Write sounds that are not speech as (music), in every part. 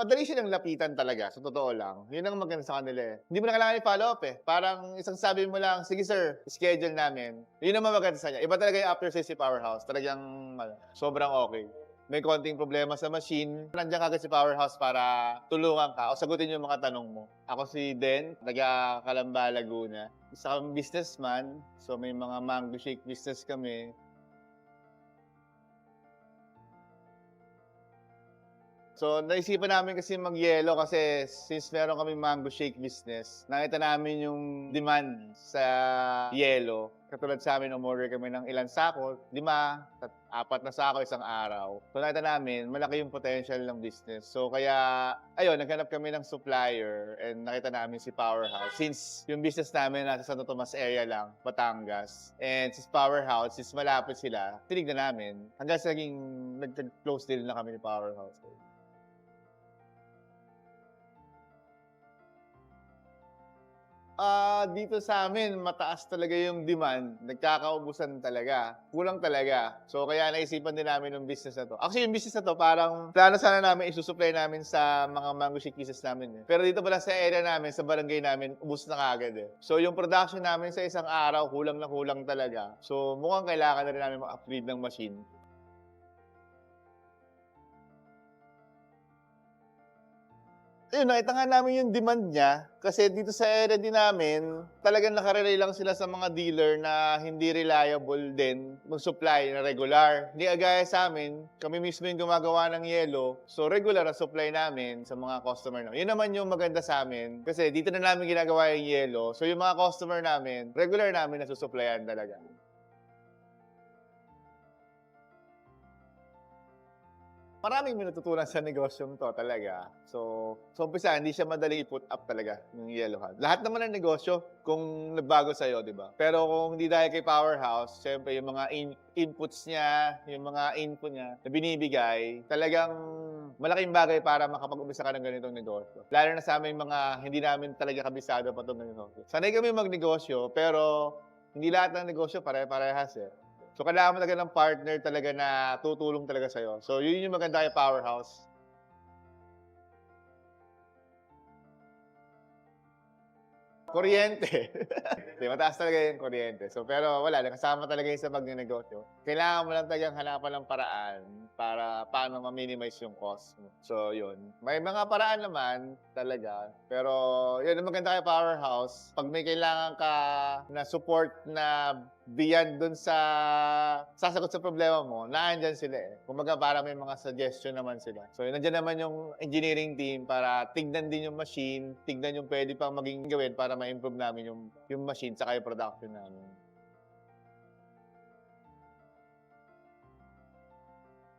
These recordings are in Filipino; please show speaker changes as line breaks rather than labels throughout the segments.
madali silang lapitan talaga, sa totoo lang. Yun ang maganda sa kanila eh. Hindi mo na kailangan i-follow up eh. Parang isang sabi mo lang, sige sir, schedule namin. Yun ang maganda sa kanya. Iba talaga yung after sales si Powerhouse. Talagang ano, sobrang okay. May konting problema sa machine, nandiyan kagad si Powerhouse para tulungan ka o sagutin yung mga tanong mo. Ako si Den, taga Calamba, Laguna. Isa kami businessman, so may mga mango shake business kami. So, naisipan namin kasi mag-yelo kasi since meron kami mango shake business, nakita namin yung demand sa yelo. Katulad sa amin, umorder kami ng ilang sako, lima, tat- apat na sako isang araw. So, nakita namin, malaki yung potential ng business. So, kaya, ayun, naghanap kami ng supplier and nakita namin si Powerhouse. Since yung business namin nasa Santo Tomas area lang, Batangas, and since Powerhouse, since malapit sila, tinignan namin. Hanggang sa naging, nag-close deal na kami ni Powerhouse. Ah, dito sa amin, mataas talaga yung demand. Nagkakaubusan talaga. Kulang talaga. So, kaya naisipan din namin yung business na to. Actually, yung business na to, parang plano sana namin isusupply namin sa mga mango shake pieces namin. Eh. Pero dito pala sa area namin, sa barangay namin, ubus na kagad eh. So, yung production namin sa isang araw, kulang na kulang talaga. So, mukhang kailangan na rin namin ma-upgrade ng machine. Ayun, nakita nga namin yung demand niya kasi dito sa area din namin, talagang nakarelay lang sila sa mga dealer na hindi reliable din mag-supply na regular. Hindi agaya sa amin, kami mismo yung gumagawa ng yelo, so regular ang supply namin sa mga customer namin. Yun naman yung maganda sa amin kasi dito na namin ginagawa yung yelo, so yung mga customer namin, regular namin nasusupplyan talaga. Maraming may natutunan sa negosyong to talaga. So, so umpisa, hindi siya madali i-put up talaga yung yellow hat. Lahat naman ng negosyo, kung nagbago sa'yo, di ba? Pero kung hindi dahil kay Powerhouse, syempre yung mga in- inputs niya, yung mga input niya na binibigay, talagang malaking bagay para makapag-umpisa ka ng ganitong negosyo. Lalo na sa aming mga hindi namin talaga kabisado pa itong negosyo. Sanay kami magnegosyo, pero hindi lahat ng negosyo pare-parehas eh. So, kailangan mo talaga ng partner talaga na tutulong talaga sa'yo. So, yun yung maganda kay Powerhouse. Kuryente. (laughs) Di, mataas talaga yung kuryente. So, pero wala, nakasama talaga yung sa magnegosyo. Kailangan mo lang talagang hanapan ng paraan para paano ma-minimize yung cost mo. So, yun. May mga paraan naman talaga. Pero, yun, ang maganda kay Powerhouse, pag may kailangan ka na support na beyond dun sa sasagot sa problema mo, naandyan sila eh. Kumbaga para may mga suggestion naman sila. So, nandiyan naman yung engineering team para tignan din yung machine, tignan yung pwede pang maging gawin para ma-improve namin yung, yung machine saka yung production namin.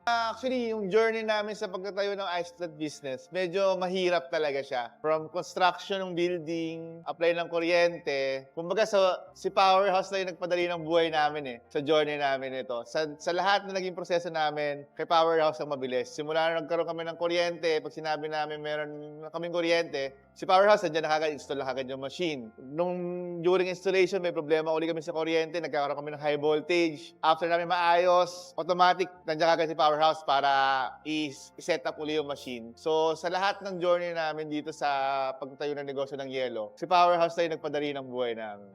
Actually, yung journey namin sa pagtatayo ng iStat business, medyo mahirap talaga siya. From construction ng building, apply ng kuryente. Kumbaga, sa, si Powerhouse na yung nagpadali ng buhay namin eh, sa journey namin ito. Sa, sa lahat na naging proseso namin, kay Powerhouse ang mabilis. Simula na nagkaroon kami ng kuryente, pag sinabi namin meron kaming kuryente, si Powerhouse, nandiyan na kagad, install na kagad yung machine. Nung during installation, may problema uli kami sa kuryente, nagkakaroon kami ng high voltage. After namin maayos, automatic, nandiyan kagad si Powerhouse para i- i-set up uli yung machine. So, sa lahat ng journey namin dito sa pagtayo ng negosyo ng yelo, si Powerhouse yung nagpadali ng buhay namin.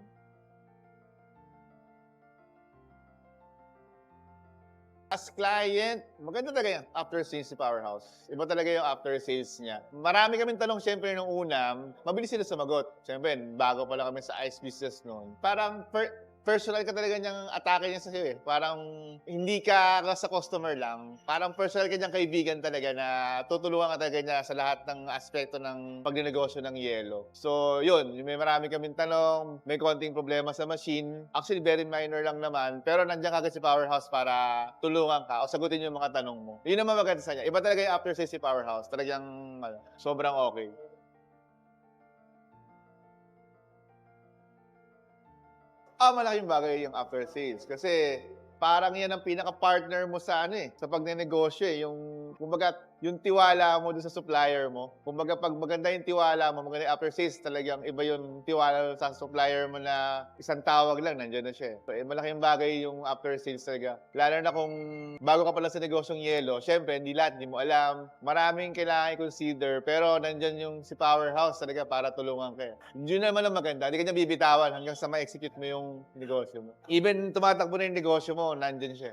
As client, maganda talaga yung after sales si Powerhouse. Iba talaga yung after sales niya. Marami kaming tanong siyempre nung una, mabilis sila sumagot. Siyempre, bago pala kami sa ice business noon. Parang per- personal ka talaga niyang atake niya sa iyo eh. Parang hindi ka sa customer lang. Parang personal ka niyang kaibigan talaga na tutulungan ka talaga niya sa lahat ng aspekto ng pagnenegosyo ng yelo. So, yun. May marami kaming tanong. May konting problema sa machine. Actually, very minor lang naman. Pero nandiyan kagad si Powerhouse para tulungan ka o sagutin yung mga tanong mo. Yun naman maganda sa niya. Iba talaga yung after sales si Powerhouse. Talagang ano, sobrang okay. Ah, malaking bagay yung after sales. Kasi parang yan ang pinaka-partner mo sa ano eh, sa pagnenegosyo eh. Yung kumbaga, yung tiwala mo dun sa supplier mo. Kumbaga, pag maganda yung tiwala mo, maganda yung after sales, talagang iba yung tiwala sa supplier mo na isang tawag lang, nandiyan na siya. So, eh, malaking bagay yung after sales talaga. Lalo na kung bago ka pala sa negosyong yelo, syempre, hindi lahat, hindi mo alam. Maraming kailangan i-consider, pero nandyan yung si Powerhouse talaga para tulungan ka. eh. Yun naman ang maganda. Hindi ka niya bibitawan hanggang sa ma-execute mo yung negosyo mo. Even tumatakbo na yung negosyo mo, nandyan siya.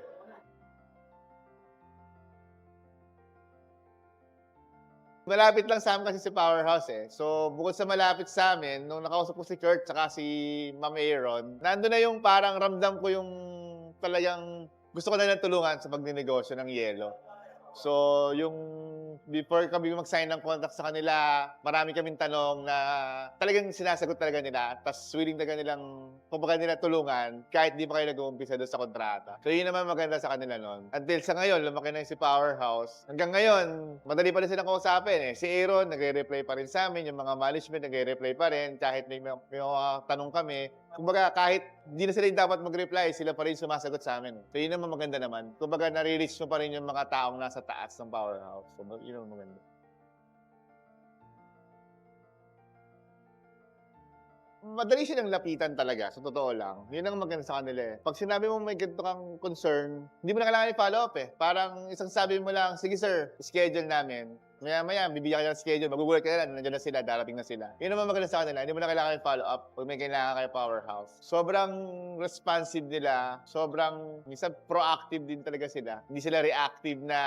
Malapit lang sa amin kasi si Powerhouse eh. So, bukod sa malapit sa amin, nung nakausap ko si Kurt tsaka si Ma'am Aaron, nandun na yung parang ramdam ko yung talagang gusto ko na lang tulungan sa pagninegosyo ng yelo. So, yung before kami mag-sign ng contract sa kanila, marami kaming tanong na talagang sinasagot talaga nila. Tapos willing talaga nilang, kumbaga nila tulungan kahit di pa kayo nag-uumpisa doon sa kontrata. So, yun naman maganda sa kanila noon. Until sa ngayon, lumaki na si Powerhouse. Hanggang ngayon, madali pa rin silang kausapin eh. Si Aaron, nagre-reply pa rin sa amin. Yung mga management, nagre-reply pa rin. Kahit may, may, may mga tanong kami, Kumbaga, kahit hindi na sila yung dapat mag-reply, sila pa rin sumasagot sa amin. So, yun naman maganda naman. Kumbaga, nare-reach mo pa rin yung mga taong nasa taas ng powerhouse. So, yun naman maganda. Madali silang lapitan talaga, sa totoo lang. Yun ang maganda sa kanila eh. Pag sinabi mo may ganito kang concern, hindi mo na kailangan i-follow up eh. Parang isang sabi mo lang, sige sir, schedule namin. Maya-maya, bibigyan ka ng schedule, magugulat ka na nandiyan na sila, darating na sila. Yun naman maganda sa kanila, hindi mo na kailangan i-follow up pag may kailangan kayo powerhouse. Sobrang responsive nila, sobrang, minsan proactive din talaga sila. Hindi sila reactive na,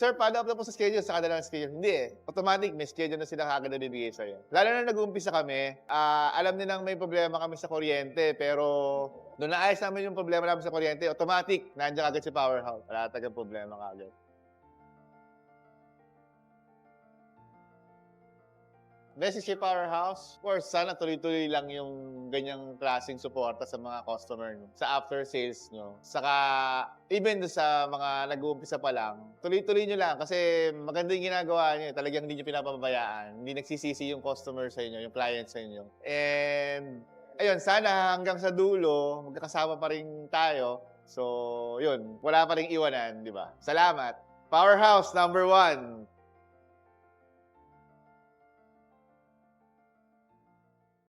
Sir, follow up na po sa schedule, sa kanila ng schedule. Hindi eh. Automatic, may schedule na sila kagad na bibigay sa'yo. Lalo na nag-uumpisa kami, ah, alam nilang may problema kami sa kuryente, pero Doon naayos namin yung problema namin sa kuryente, automatic, nandiyan agad si powerhouse. Wala talagang problema kagad. Kay Powerhouse, of course, sana tuloy-tuloy lang yung ganyang klaseng suporta sa mga customer nyo, sa after sales nyo. Saka, even sa mga nag-uumpisa pa lang, tuloy-tuloy nyo lang kasi maganda yung ginagawa nyo. eh. Talagang hindi nyo pinapabayaan. Hindi nagsisisi yung customer sa inyo, yung client sa inyo. And, ayun, sana hanggang sa dulo, magkakasama pa rin tayo. So, yun, wala pa rin iwanan, di ba? Salamat. Powerhouse number one.